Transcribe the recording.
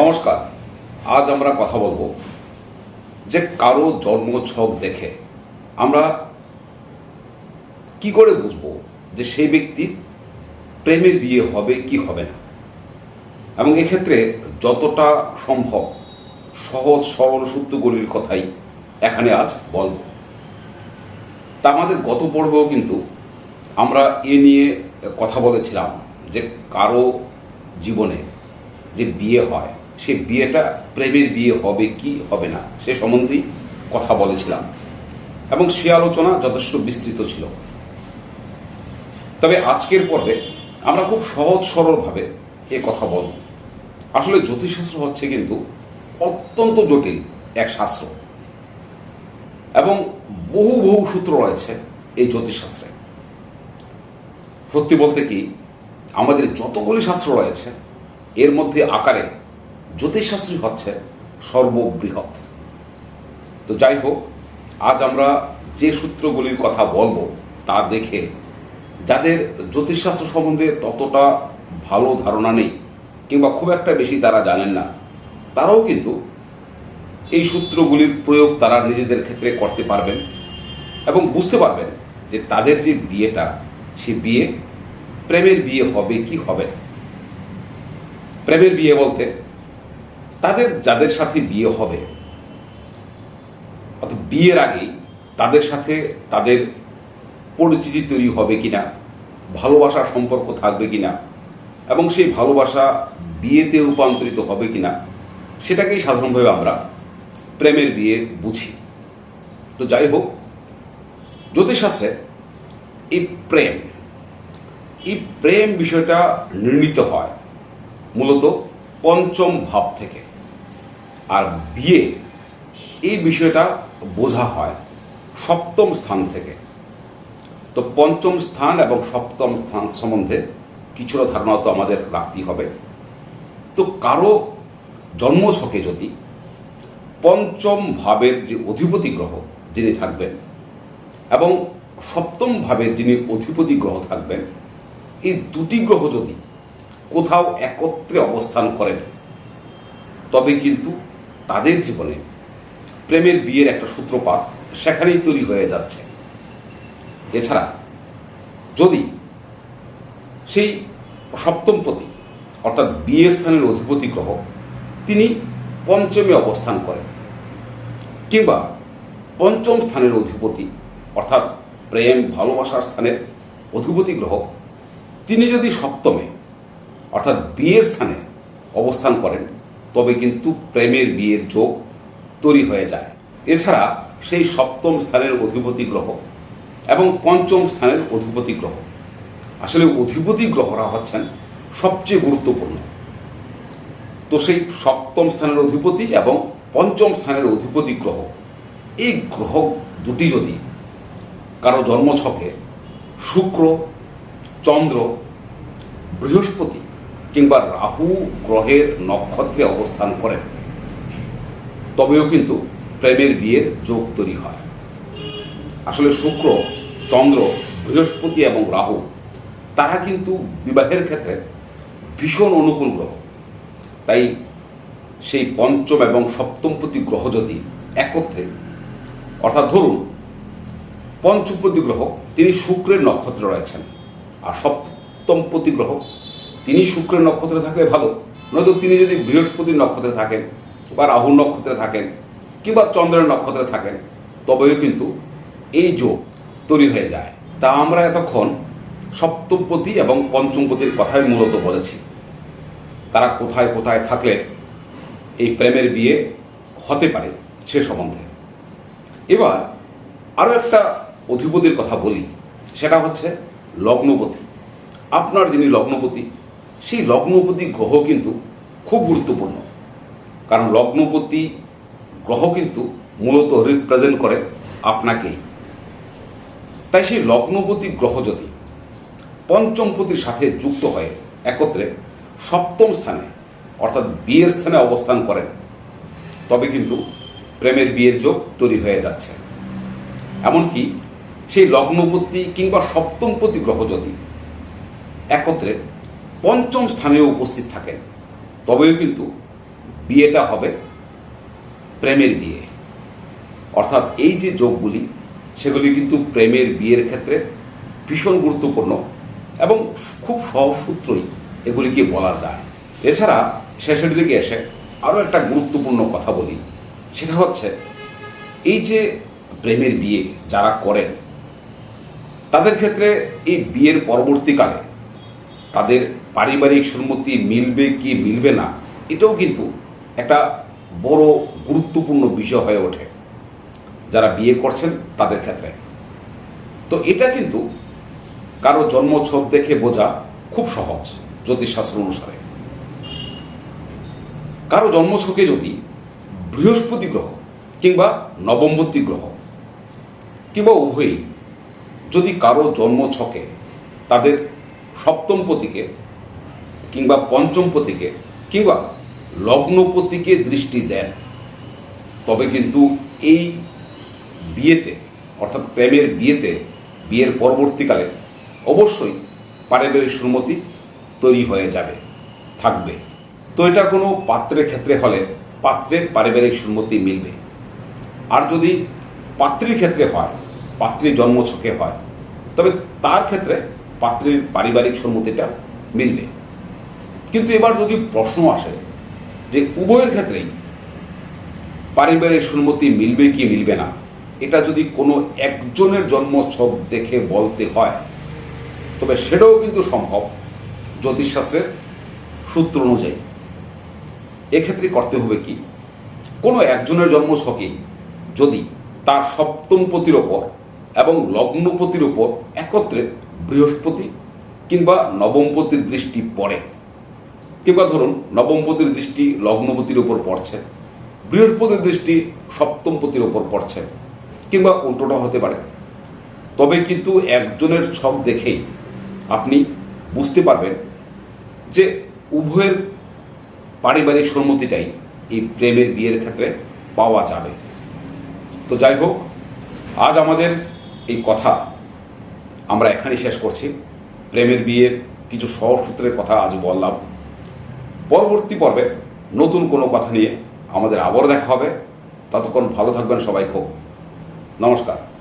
নমস্কার, আজ আমরা কথা বলব যে কারও জন্ম ছক দেখে আমরা কি করে বুঝব যে সেই ব্যক্তির প্রেমের বিয়ে হবে কি হবে না? এবং এক্ষেত্রে যতটা সম্ভব সহজ, সরল সূত্রগুলির কথাই এখানে আজ বলব। তা আমাদের গত পর্বেও কিন্তু আমরা এ নিয়ে কথা বলেছিলাম যে কারও জীবনে যে বিয়ে হয় সে বিয়েটা, প্রেমের বিয়ে হবে কি হবে না, সে সম্বন্ধেই কথা বলেছিলাম। এবং সে আলোচনা যথেষ্ট বিস্তৃত ছিল। তবে আজকের পর্বে আমরা খুব সহজ সরলভাবে এ কথা বলব। আসলে জ্যোতিষশাস্ত্র হচ্ছে কিন্তু অত্যন্ত জটিল এক শাস্ত্র। এবং বহু বহু সূত্র রয়েছে এই জ্যোতিষশাস্ত্রে। সত্যি বলতে কি, আমাদের যতগুলি শাস্ত্র রয়েছে, এর মধ্যে আকারে জ্যোতিষশাস্ত্রী হচ্ছে সর্ববৃহৎ। তো যাই হোক, আজ আমরা যে সূত্রগুলির কথা বলব তা দেখে যাদের জ্যোতিষশাস্ত্র সম্বন্ধে ততটা ভালো ধারণা নেই কিংবা খুব একটা বেশি তারা জানেন না, তারাও কিন্তু এই সূত্রগুলির প্রয়োগ তারা নিজেদের ক্ষেত্রে করতে পারবেন এবং বুঝতে পারবেন যে তাদের যে বিয়েটা, সে বিয়ে প্রেমের বিয়ে হবে কি হবে প্রেমের বিয়ে বলতে তাদের, যাদের সাথে বিয়ে হবে, অর্থাৎ বিয়ের আগেই তাদের সাথে তাদের পরিচিতি তৈরি হবে কিনা ভালোবাসার সম্পর্ক থাকবে কিনা, এবং সেই ভালোবাসা বিয়েতে রূপান্তরিত হবে কিনা, সেটাকেই সাধারণভাবে আমরা প্রেমের বিয়ে বুঝি। তো যাই হোক, জ্যোতিষশাস্ত্রে এই প্রেম এই প্রেম বিষয়টা নির্ণীত হয় মূলত পঞ্চম ভাব থেকে। আর বিয়ে, এই বিষয়টা বোঝা হয় সপ্তম স্থান থেকে। তো পঞ্চম স্থান এবং সপ্তম স্থান সম্বন্ধে কিছুটা ধারণা তো আমাদের রাখতেই হবে। তো কারও জন্মছকে যদি পঞ্চম ভাবের যে অধিপতি গ্রহ যিনি থাকবেন এবং সপ্তম ভাবের যিনি অধিপতি গ্রহ থাকবেন, এই দুটি গ্রহ যদি কোথাও একত্রে অবস্থান করেন, তবে কিন্তু তাদের জীবনে প্রেমের বিয়ের একটা সূত্রপাত সেখানেই তৈরি হয়ে যাচ্ছে। এছাড়া যদি সেই সপ্তমপতি অর্থাৎ বিয়ে স্থানের অধিপতি গ্রহ, তিনি পঞ্চমে অবস্থান করেন কিংবা পঞ্চম স্থানের অধিপতি, অর্থাৎ প্রেম, ভালোবাসার স্থানের অধিপতি গ্রহ, তিনি যদি সপ্তমে, অর্থাৎ বিয়ের স্থানে অবস্থান করেন তবে কিন্তু প্রেমের বিয়ের যোগ তৈরি হয়ে যায়। এছাড়া সেই সপ্তম স্থানের অধিপতি গ্রহ এবং পঞ্চম স্থানের অধিপতি গ্রহ। আসলে অধিপতি গ্রহরা হচ্ছেন সবচেয়ে গুরুত্বপূর্ণ। তো সেই সপ্তম স্থানের অধিপতি এবং পঞ্চম স্থানের অধিপতি গ্রহ। এই গ্রহ দুটি যদি কারও জন্মছকে শুক্র, চন্দ্র, বৃহস্পতি কিংবা রাহু গ্রহের নক্ষত্রে অবস্থান করেন তবেও কিন্তু প্রেমের বিয়ের যোগ তৈরি হয়। আসলে শুক্র, চন্দ্র, বৃহস্পতি এবং রাহু, তারা কিন্তু বিবাহের ক্ষেত্রে ভীষণ অনুকূল গ্রহ। তাই সেই পঞ্চম এবং সপ্তমপতি গ্রহ যদি একত্রে, অর্থাৎ ধরুন, পঞ্চমপতি গ্রহ, তিনি শুক্রের নক্ষত্রে রয়েছেন, আর সপ্তমপতি গ্রহ তিনি শুক্রের নক্ষত্রে থাকলে ভালো। নয়তো তিনি যদি বৃহস্পতির নক্ষত্রে থাকেন বা রাহুর নক্ষত্রে থাকেন কিংবা চন্দ্রের নক্ষত্রে থাকেন, তবেও কিন্তু এই যোগ তৈরি হয়ে যায়। তা আমরা এতক্ষণ সপ্তমপতি এবং পঞ্চমপতির কথাই মূলত বলেছি। তারা কোথায় কোথায় থাকলে এই প্রেমের বিয়ে হতে পারে সে সম্বন্ধে। এবার আরও একটা অধিপতির কথা বলি, সেটা হচ্ছে লগ্নপতি। আপনার যিনি লগ্নপতি সেই লগ্নপতি গ্রহ কিন্তু খুব গুরুত্বপূর্ণ। কারণ লগ্নপতি গ্রহ কিন্তু মূলত রিপ্রেজেন্ট করে আপনাকেই। তাই সেই লগ্নপতি গ্রহ যদি পঞ্চমপতির সাথে যুক্ত হয়ে একত্রে সপ্তম স্থানে, অর্থাৎ বিয়ের স্থানে অবস্থান করেন, তবে কিন্তু প্রেমের বিয়ের যোগ তৈরি হয়ে যাচ্ছে। এমনকি সেই লগ্নপতি কিংবা সপ্তমপতি গ্রহ যদি একত্রে পঞ্চম স্থানেও উপস্থিত থাকেন। তবেও কিন্তু বিয়েটা হবে প্রেমের বিয়ে। অর্থাৎ এই যে যোগগুলি, সেগুলি কিন্তু প্রেমের বিয়ের ক্ষেত্রে ভীষণ গুরুত্বপূর্ণ এবং খুব সহজ সূত্রই এগুলিকে বলা যায়। এছাড়া শেষের দিকে এসে আরও একটা গুরুত্বপূর্ণ কথা বলি। সেটা হচ্ছে, এই যে প্রেমের বিয়ে যারা করেন, তাদের ক্ষেত্রে এই বিয়ের পরবর্তীকালে তাদের পারিবারিক সম্মতি মিলবে কি মিলবে না, এটাও কিন্তু একটা বড় গুরুত্বপূর্ণ বিষয় হয়ে ওঠে। যারা বিয়ে করছেন তাদের ক্ষেত্রে। তো এটা কিন্তু কারও জন্মছক দেখে বোঝা খুব সহজ জ্যোতিষশাস্ত্র অনুসারে। কারও জন্মছকে যদি বৃহস্পতি গ্রহ কিংবা নবমবতী গ্রহ কিংবা উভয়ই যদি কারও জন্মছকে তাদের সপ্তম পতিকে কিংবা পঞ্চম পতিকে কিংবা লগ্নপতিকে দৃষ্টি দেন। তবে কিন্তু এই বিয়েতে, অর্থাৎ প্রেমের বিয়েতে, বিয়ের পরবর্তীকালে অবশ্যই পারিবারিক সম্মতি তৈরি হয়ে যাবে, থাকবে। তো এটা কোনো পাত্রের ক্ষেত্রে হলে পাত্রের পারিবারিক সম্মতি মিলবে। আর যদি পাত্রীর ক্ষেত্রে হয়, পাত্রীর জন্মছকে হয়, তবে তার ক্ষেত্রে পাত্রীর পারিবারিক সম্মতিটা মিলবে। কিন্তু এবার যদি প্রশ্ন আসে যে উভয়ের ক্ষেত্রেই পারিবারিক সম্মতি মিলবে কি মিলবে না, এটা যদি কোনো একজনের জন্মছক দেখে বলতে হয়, তবে সেটাও কিন্তু সম্ভব জ্যোতিষশাস্ত্রের সূত্র অনুযায়ী। এক্ষেত্রে করতে হবে কি? কোনো একজনের জন্মছকেই যদি তার সপ্তম পতির ওপর এবং লগ্নপতির ওপর একত্রে বৃহস্পতি কিংবা নবমপতির দৃষ্টি পড়ে। কিংবা ধরুন, নবমপতির দৃষ্টি লগ্নপতির ওপর পড়ছে, বৃহস্পতির দৃষ্টি সপ্তমপতির ওপর পড়ছে, কিংবা উল্টোটা হতে পারে। তবে কিন্তু একজনের ছক দেখেই আপনি বুঝতে পারবেন যে উভয়ের পারিবারিক সম্মতিটাই এই প্রেমের বিয়ের ক্ষেত্রে পাওয়া যাবে। তো যাই হোক, আজ আমাদের এই কথা আমরা এখানেই শেষ করছি। প্রেমের বিয়ের কিছু সহজ সূত্রের কথা আজ বললাম। পরবর্তী পর্বে নতুন কোনো কথা নিয়ে আমাদের আবার দেখা হবে। ততক্ষণ ভালো থাকবেন সবাই খুব। নমস্কার।